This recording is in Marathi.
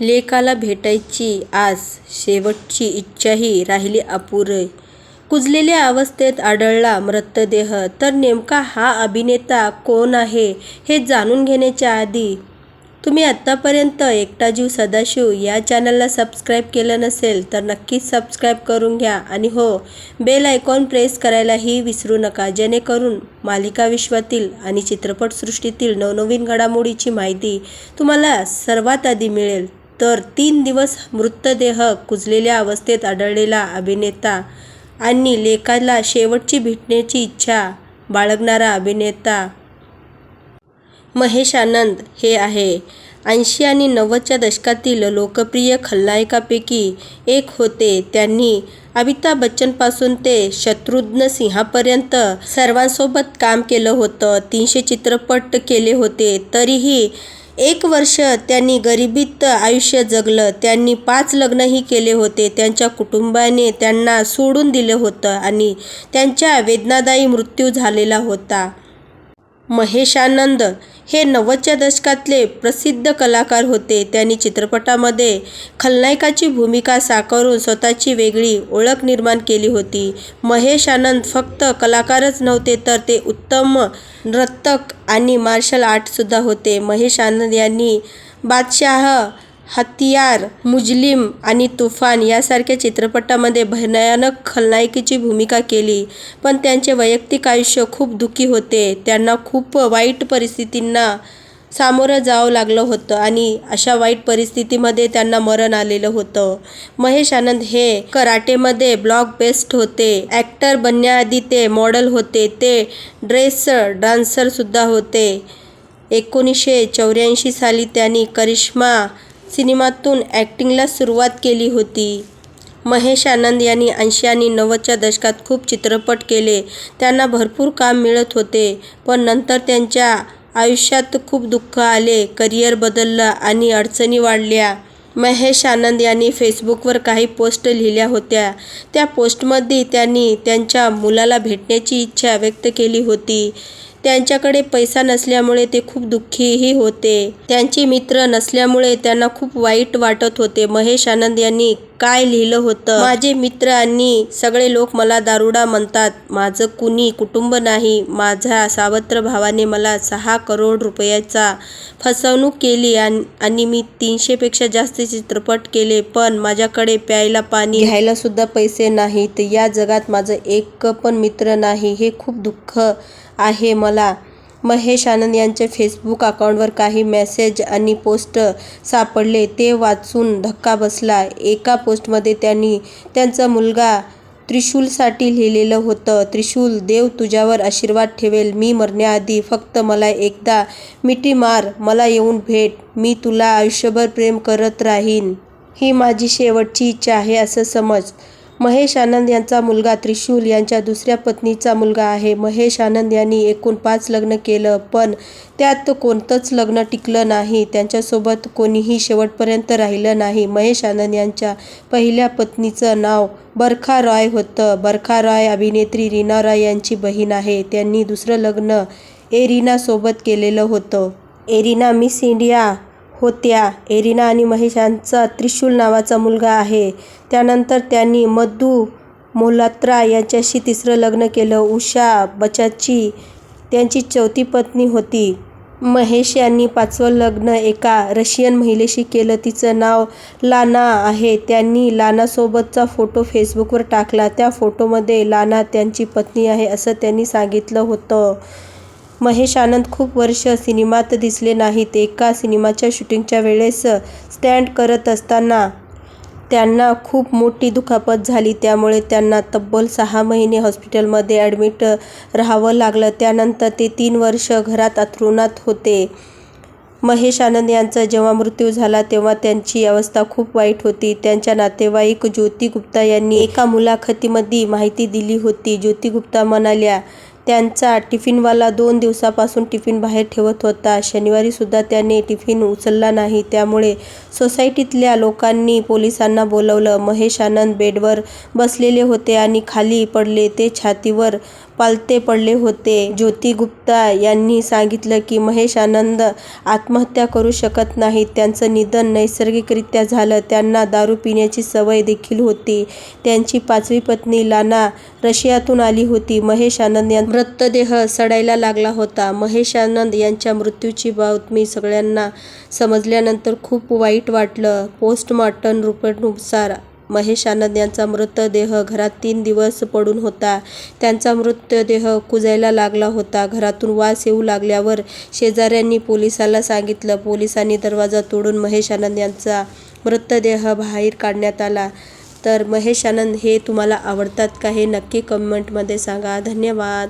लेकाला भेटायची आस, शेवटची इच्छाही राहिली अपुरे कुजलेल्या अवस्थेत आढळला मृतदेह. तर नेमका हा अभिनेता कोण आहे हे जाणून घेण्याच्या आधी तुम्ही आत्तापर्यंत एकटा जीव सदाशिव या चॅनलला सबस्क्राईब केलं नसेल तर नक्कीच सबस्क्राईब करून घ्या आणि हो बेल आयकॉन प्रेस करायलाही विसरू नका जेणेकरून मालिका विश्वातील आणि चित्रपटसृष्टीतील नवनवीन घडामोडीची माहिती तुम्हाला सर्वात आधी मिळेल. तर तीन दिवस मृतदेह कुजलेल्या अवस्थेत आढळलेला अभिनेता आणि लेकाला शेवटची भेटण्याची इच्छा बाळगणारा अभिनेता महेश आनंद हे आहे. ऐंशी आणि नव्वदच्या दशकातील लोकप्रिय खलनायकापैकी एक होते. त्यांनी अमिताभ बच्चनपासून ते शत्रुघ्न सिंहापर्यंत सर्वांसोबत काम केलं होतं. तीनशे चित्रपट केले होते. तरीही एक वर्ष त्यांनी गरिबीत आयुष्य जगलं. त्यांनी पाच लग्नही केले होते. त्यांच्या कुटुंबाने त्यांना सोडून दिलं होतं आणि त्यांच्या वेदनादायी मृत्यू झालेला होता. महेशानंद हे नव्वदच्या दशकातले प्रसिद्ध कलाकार होते. त्यांनी चित्रपटामध्ये खलनायकाची भूमिका साकारून स्वतःची वेगळी ओळख निर्माण केली होती. महेश आनंद फक्त कलाकारच नव्हते तर ते उत्तम नर्तक आणि मार्शल आर्टसुद्धा होते. महेश आनंद यांनी बादशाह, हत्यार, मुजलिम आणि तुफान यासारख्या चित्रपटामध्ये भयानक खलनायकीची भूमिका केली. पण त्यांचे वैयक्तिक आयुष्य खूप दुःखी होते. त्यांना खूप वाईट परिस्थितींना सामोरं जावं लागलं होतं आणि अशा वाईट परिस्थितीमध्ये त्यांना मरण आलेलं होतं. महेश आनंद हे कराटेमध्ये ब्लॉक बेस्ट होते. ॲक्टर बनण्याआधी ते मॉडल होते. ते ड्रेस डान्सरसुद्धा होते. एकोणीसशे चौऱ्याऐंशी साली त्यांनी करिश्मा सिनेमातून ॲक्टिंगला सुरुवात केली होती. महेश आनंद यांनी ऐंशी आणि नव्वदच्या दशकात खूप चित्रपट केले. त्यांना भरपूर काम मिळत होते. पण नंतर त्यांच्या आयुष्यात खूप दुःख आले. करिअर बदललं आणि अडचणी वाढल्या. महेश आनंद यांनी फेसबुकवर काही पोस्ट लिहिल्या होत्या. त्या पोस्टमध्ये त्यांनी त्यांच्या मुलाला भेटण्याची इच्छा व्यक्त केली होती. त्यांच्याकडे पैसा नसल्यामुळे ते खूप दुःखीही होते. त्यांचे मित्र नसल्यामुळे त्यांना खूप वाईट वाटत होते. महेश आनंद यांनी काय लिहिलं होतं? माझे मित्र आणि सगळे लोक मला दारुडा म्हणतात. माझं कुणी कुटुंब नाही. माझ्या सावत्र भावाने मला सहा करोड रुपयाचा फसवणूक केली आणि मी तीनशेपेक्षा जास्त चित्रपट केले. पण माझ्याकडे प्यायला पाणी घ्यायलासुद्धा पैसे नाहीत. या जगात माझं एक पण मित्र नाही. हे खूप दुःख आहे मला. महेश आनंद यांच्या फेसबुक अकाउंटवर काही मेसेज आणि पोस्ट सापडले. ते वाचून धक्का बसला. एका पोस्टमध्ये त्यांनी त्यांचा मुलगा त्रिशूलसाठी लिहिलेलं होतं. त्रिशूल, देव तुझ्यावर आशीर्वाद ठेवेल. मी मरण्याआधी फक्त मला एकदा मिठी मार. मला येऊन भेट. मी तुला आयुष्यभर प्रेम करत राहीन. ही माझी शेवटची इच्छा आहे असं समज. महेश आनंद यांचा मुलगा त्रिशूल यांच्या दुसऱ्या पत्नीचा मुलगा आहे. महेश आनंद यांनी एकूण पाच लग्न केलं. पण त्यात कोणतंच लग्न टिकलं नाही. त्यांच्यासोबत कोणीही शेवटपर्यंत राहिलं नाही. महेश आनंद यांच्या पहिल्या पत्नीचं नाव बरखा रॉय होतं. बरखा रॉय अभिनेत्री रीना रॉय यांची बहीण आहे. त्यांनी दुसरं लग्न एरिनासोबत केलेलं होतं. एरिना मिस इंडिया होत्या. एरिना आणि महेश यांचा त्रिशूल नावाचा मुलगा आहे. त्यानंतर त्यांनी मधू मोल्हात्रा यांच्याशी तिसरं लग्न केलं. उषा बचाची त्यांची चौथी पत्नी होती. महेश यांनी पाचवं लग्न एका रशियन महिलेशी केलं. तिचं नाव लाना आहे. त्यांनी लानासोबतचा फोटो फेसबुकवर टाकला. त्या फोटोमध्ये लाना त्यांची पत्नी आहे असं त्यांनी सांगितलं होतं. महेश आनंद खूप वर्ष सिनेमात दिसले नाहीत. एका सिनेमाच्या शूटिंगच्या वेळेस स्टंट करत असताना त्यांना खूप मोठी दुखापत झाली. त्यामुळे त्यांना तब्बल सहा महिने हॉस्पिटलमध्ये ॲडमिट राहावं लागलं. त्यानंतर ते तीन वर्ष घरात अंथरुणात होते. महेश आनंद यांचा जेव्हा मृत्यू झाला तेव्हा त्यांची अवस्था खूप वाईट होती. त्यांच्या नातेवाईक ज्योती गुप्ता यांनी एका मुलाखतीमध्ये माहिती दिली होती. ज्योती गुप्ता म्हणाल्या त्यांचा टिफिनवाला दोन दिवसापासून टिफिन बाहेर ठेवत होता. शनिवारीसुद्धा त्याने टिफिन उचलला नाही. त्यामुळे सोसायटीतल्या लोकांनी पोलिसांना बोलावलं. महेश आनंद बेडवर बसलेले होते आणि खाली पडले. ते छातीवर पालथे पडले होते. ज्योती गुप्ता यांनी सांगितलं की महेश आनंद आत्महत्या करू शकत नाहीत. त्यांचं निधन नैसर्गिकरित्या झालं. त्यांना दारू पिण्याची सवय देखील होती. त्यांची पाचवी पत्नी लाना रशियातून आली होती. महेश आनंद यांचा मृतदेह सडायला लागला होता. महेश आनंद यांच्या मृत्यूची बातमी सगळ्यांना समजल्यानंतर खूप वाईट वाटलं. पोस्टमॉर्टम रिपोर्टनुसार महेश आनंद यांचा मृतदेह घरात तीन दिवस पडून होता. त्यांचा मृतदेह कुजायला लागला होता. घरातून वास येऊ लागल्यावर शेजाऱ्यांनी पोलिसाला सांगितलं. पोलिसांनी दरवाजा तोडून महेश आनंद यांचा मृतदेह बाहेर काढण्यात आला. तर महेश आनंद हे तुम्हाला आवडतात का हे नक्की कमेंटमध्ये सांगा. धन्यवाद.